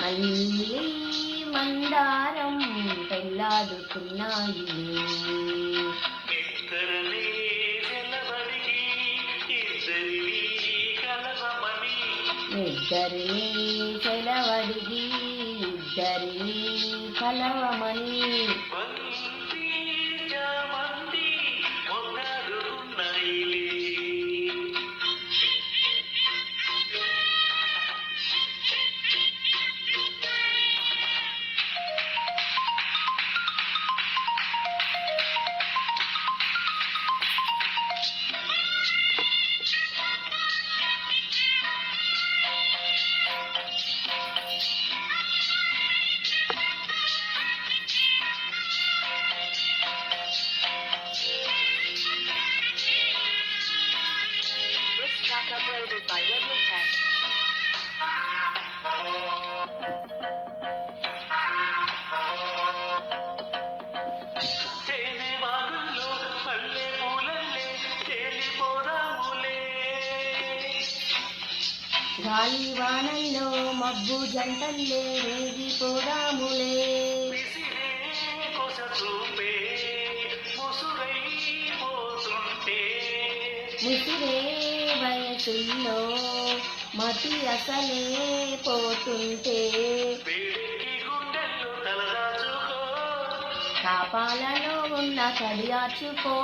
మళ్ళీ మందారం పెళ్ళాడుతున్నాయి. ఇద్దరిని సెలవడిగి ఇద్దరిని కలవమని. separated by yellow cat. గాలి వానల్లో మబ్బు జంటల్లో రేగి పోరాములే వయసుల్లో మతి అసలే పోతుంటే. కాపాలలో ఉన్న కడియాచుకో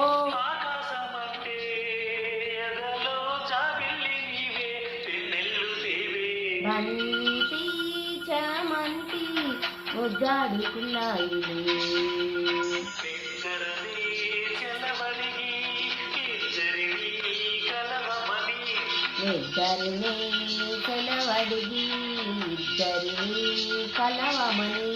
బంతి చమంతి ముద్దాడుకున్నాయి. ఇద్దరిని సెలవడిగి ఇద్దరిని కలవమని.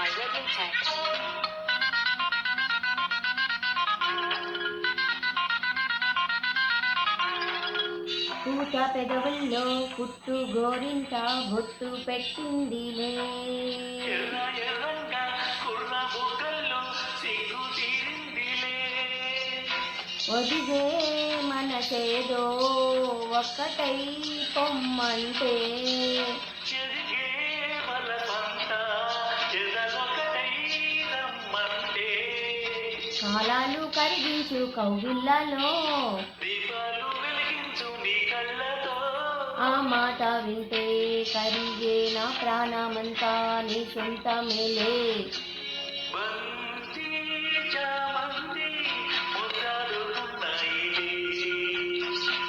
By Radio Tech. పూత పెదవుల్లో పుట్టు గోరింట బొట్టు పెట్టిందిలే. ఒదిగే మనసేదో ఒక్కటై పొమ్మంటే. కాలాలు కరిగించు కౌగిళ్ళలో. ఆ మాట వింటే కరిగే నా ప్రాణమంతా నీ సొంతమేలే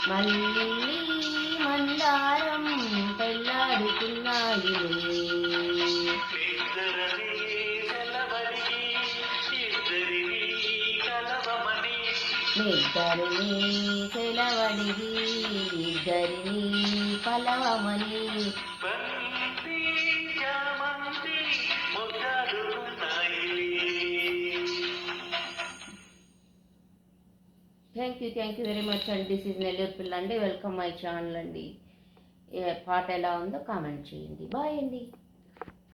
మళ్ళీ మందారం పెళ్ళాడుతున్నాయి. ఇద్దరిని సెలవడిగి ఇద్దరిని కలవమని thank you thank you very much అండి దిస్ ఇస్ నెల్లూరు పిల్ల అండి వెల్కమ్ మై ఛానల్ అండి. ఏ పాట ఎలా ఉందో కామెంట్ చేయండి. బాయ్ అండి.